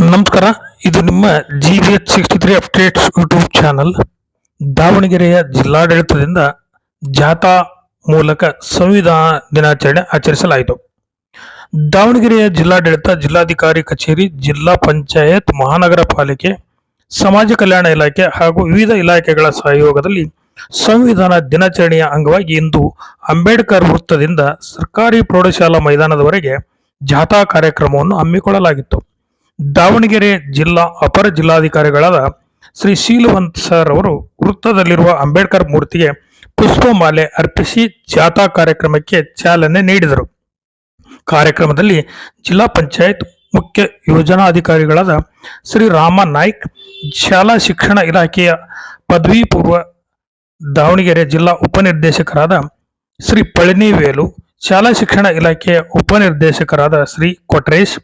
ನಮಸ್ಕಾರ, ಇದು ನಿಮ್ಮ G B H sixty three updates YouTube channel ದಾವಣಗೆರೆಯ ಜಿಲ್ಲಾಡಳಿತದಿಂದ ಜಾಥಾ ಮೂಲಕ ಸಂವಿಧಾನ ದಿನಾಚರಣೆ ಆಚರಿಸಲಾಯಿತು. ದಾವಣಗೆರೆಯ ಜಿಲ್ಲಾಡಳಿತ, ಜಿಲ್ಲಾಧಿಕಾರಿ ಕಚೇರಿ, ಜಿಲ್ಲಾ ಪಂಚಾಯತ್, ಮಹಾನಗರ ಪಾಲಿಕೆ, ಸಮಾಜ ಕಲ್ಯಾಣ ಇಲಾಖೆ ಹಾಗೂ ವಿವಿಧ ಇಲಾಖೆಗಳ ಸಹಯೋಗದಲ್ಲಿ ಸಂವಿಧಾನ ದಿನಾಚರಣೆಯ ಅಂಗವಾಗಿ ಇಂದು ಅಂಬೇಡ್ಕರ್ ವೃತ್ತದಿಂದ ಸರ್ಕಾರಿ ಪ್ರೌಢಶಾಲಾ ಮೈದಾನದವರೆಗೆ ಜಾಥಾ ಕಾರ್ಯಕ್ರಮವನ್ನು ಹಮ್ಮಿಕೊಳ್ಳಲಾಗಿತ್ತು. ದಾವಣಗೆರೆ ಜಿಲ್ಲಾ ಅಪರ ಜಿಲ್ಲಾಧಿಕಾರಿಗಳಾದ ಶ್ರೀ ಶೀಲವಂತ್ ಸರ್ ಅವರು ವೃತ್ತದಲ್ಲಿರುವ ಅಂಬೇಡ್ಕರ್ ಮೂರ್ತಿಗೆ ಪುಷ್ಪಮಾಲೆ ಅರ್ಪಿಸಿ ಜಾಥಾ ಕಾರ್ಯಕ್ರಮಕ್ಕೆ ಚಾಲನೆ ನೀಡಿದರು. ಕಾರ್ಯಕ್ರಮದಲ್ಲಿ ಜಿಲ್ಲಾ ಪಂಚಾಯತ್ ಮುಖ್ಯ ಯೋಜನಾಧಿಕಾರಿಗಳಾದ ಶ್ರೀ ರಾಮ ನಾಯ್ಕ್, ಶಾಲಾ ಶಿಕ್ಷಣ ಇಲಾಖೆಯ ಪದವಿ ಪೂರ್ವ ದಾವಣಗೆರೆ ಜಿಲ್ಲಾ ಉಪನಿರ್ದೇಶಕರಾದ ಶ್ರೀ ಪಳನಿವೇಲು, ಶಾಲಾ ಶಿಕ್ಷಣ ಇಲಾಖೆಯ ಉಪನಿರ್ದೇಶಕರಾದ ಶ್ರೀ ಕೊಟ್ರೇಶ್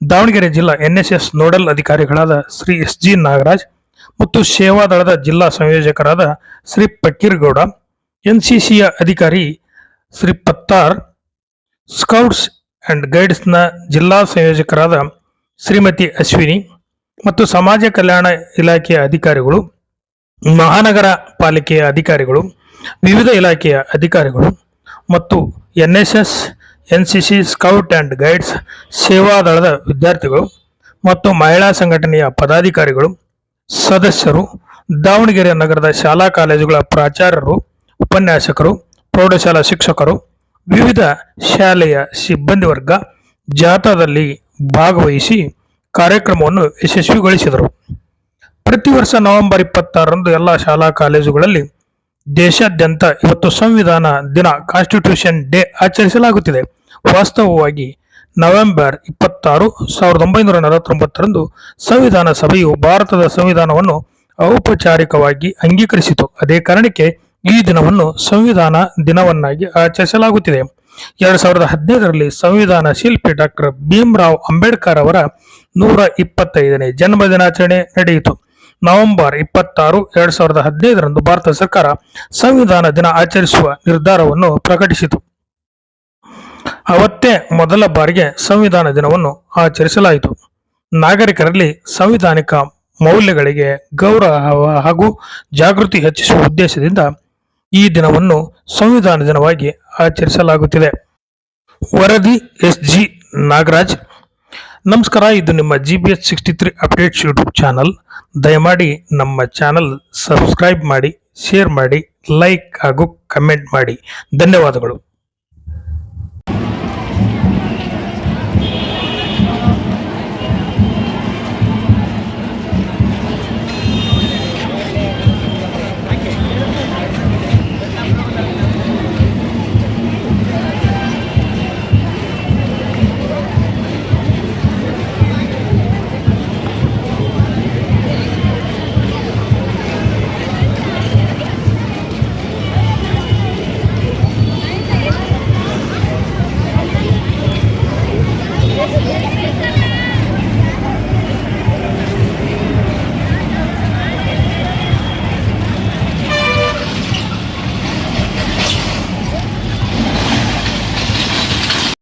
ದಾವಣಗೆರೆ ಜಿಲ್ಲಾ ಎನ್ಎಸ್ಎಸ್ ನೋಡಲ್ ಅಧಿಕಾರಿಗಳಾದ ಶ್ರೀ ಎಸ್ ಜಿ ನಾಗರಾಜ್ ಮತ್ತು ಸೇವಾದಳದ ಜಿಲ್ಲಾ ಸಂಯೋಜಕರಾದ ಶ್ರೀ ಪಕ್ಕೀರ್ಗೌಡ ಎನ್ಸಿಸಿಯ ಅಧಿಕಾರಿ ಶ್ರೀ ಪತ್ತಾರ್, ಸ್ಕೌಟ್ಸ್ ಅಂಡ್ ಗೈಡ್ಸ್ನ ಜಿಲ್ಲಾ ಸಂಯೋಜಕರಾದ ಶ್ರೀಮತಿ ಅಶ್ವಿನಿ ಮತ್ತು ಸಮಾಜ ಕಲ್ಯಾಣ ಇಲಾಖೆಯ ಅಧಿಕಾರಿಗಳು, ಮಹಾನಗರ ಪಾಲಿಕೆಯ ಅಧಿಕಾರಿಗಳು, ವಿವಿಧ ಇಲಾಖೆಯ ಅಧಿಕಾರಿಗಳು ಮತ್ತು NSS NCC scout and guides ಸೇವಾದಳದ ವಿದ್ಯಾರ್ಥಿಗಳು ಮತ್ತು ಮಹಿಳಾ ಸಂಘಟನೆಯ ಪದಾಧಿಕಾರಿಗಳು, ಸದಸ್ಯರು, ದಾವಣಗೆರೆ ನಗರದ ಶಾಲಾ ಕಾಲೇಜುಗಳ ಪ್ರಾಚಾರ್ಯರು, ಉಪನ್ಯಾಸಕರು, ಪ್ರೌಢಶಾಲಾ ಶಿಕ್ಷಕರು, ವಿವಿಧ ಶಾಲೆಯ ಸಿಬ್ಬಂದಿ ವರ್ಗ ಜಾಥಾದಲ್ಲಿ ಭಾಗವಹಿಸಿ ಕಾರ್ಯಕ್ರಮವನ್ನು ಯಶಸ್ವಿಗೊಳಿಸಿದರು. ಪ್ರತಿ ವರ್ಷ ನವೆಂಬರ್ ಇಪ್ಪತ್ತಾರರಂದು ಎಲ್ಲ ಶಾಲಾ ಕಾಲೇಜುಗಳಲ್ಲಿ ದೇಶಾದ್ಯಂತ ಇವತ್ತು ಸಂವಿಧಾನ ದಿನ ಕಾನ್ಸ್ಟಿಟ್ಯೂಷನ್ ಡೇ ಆಚರಿಸಲಾಗುತ್ತಿದೆ. ವಾಸ್ತವವಾಗಿ ನವೆಂಬರ್ ಇಪ್ಪತ್ತಾರು ಸಾವಿರದ ಒಂಬೈನೂರ ನಲವತ್ತೊಂಬತ್ತರಂದು ಸಂವಿಧಾನ ಸಭೆಯು ಭಾರತದ ಸಂವಿಧಾನವನ್ನು ಔಪಚಾರಿಕವಾಗಿ ಅಂಗೀಕರಿಸಿತು. ಅದೇ ಕಾರಣಕ್ಕೆ ಈ ದಿನವನ್ನು ಸಂವಿಧಾನ ದಿನವನ್ನಾಗಿ ಆಚರಿಸಲಾಗುತ್ತಿದೆ. ಎರಡು ಸಾವಿರದ ಹದಿನೈದರಲ್ಲಿ ಸಂವಿಧಾನ ಶಿಲ್ಪಿ ಡಾಕ್ಟರ್ ಭೀಮರಾವ್ ಅಂಬೇಡ್ಕರ್ ಅವರ ನೂರ ಇಪ್ಪತ್ತೈದನೇ ಜನ್ಮ ದಿನಾಚರಣೆ ನಡೆಯಿತು. ನವೆಂಬರ್ ಇಪ್ಪತ್ತಾರು, ಎರಡ್ ಸಾವಿರದ ಹದಿನೈದರಂದು ಭಾರತ ಸರ್ಕಾರ ಸಂವಿಧಾನ ದಿನ ಆಚರಿಸುವ ನಿರ್ಧಾರವನ್ನು ಪ್ರಕಟಿಸಿತು. ಅವತ್ತೇ ಮೊದಲ ಬಾರಿಗೆ ಸಂವಿಧಾನ ದಿನವನ್ನು ಆಚರಿಸಲಾಯಿತು. ನಾಗರಿಕರಲ್ಲಿ ಸಂವಿಧಾನಿಕ ಮೌಲ್ಯಗಳಿಗೆ ಗೌರವ ಹಾಗೂ ಜಾಗೃತಿ ಹೆಚ್ಚಿಸುವ ಉದ್ದೇಶದಿಂದ ಈ ದಿನವನ್ನು ಸಂವಿಧಾನ ದಿನವಾಗಿ ಆಚರಿಸಲಾಗುತ್ತಿದೆ. ವರದಿ ಎಸ್ ಜಿ ನಾಗರಾಜ್. ನಮಸ್ಕಾರ, ಇದು ನಿಮ್ಮ G B S sixty three updates YouTube channel. ದಯಮಾಡಿ ನಮ್ಮ ಚಾನಲ್ ಸಬ್ಸ್ಕ್ರೈಬ್ ಮಾಡಿ ಶೇರ್ ಮಾಡಿ ಲೈಕ್ ಹಾಗೂ ಕಮೆಂಟ್ ಮಾಡಿ. ಧನ್ಯವಾದಗಳು.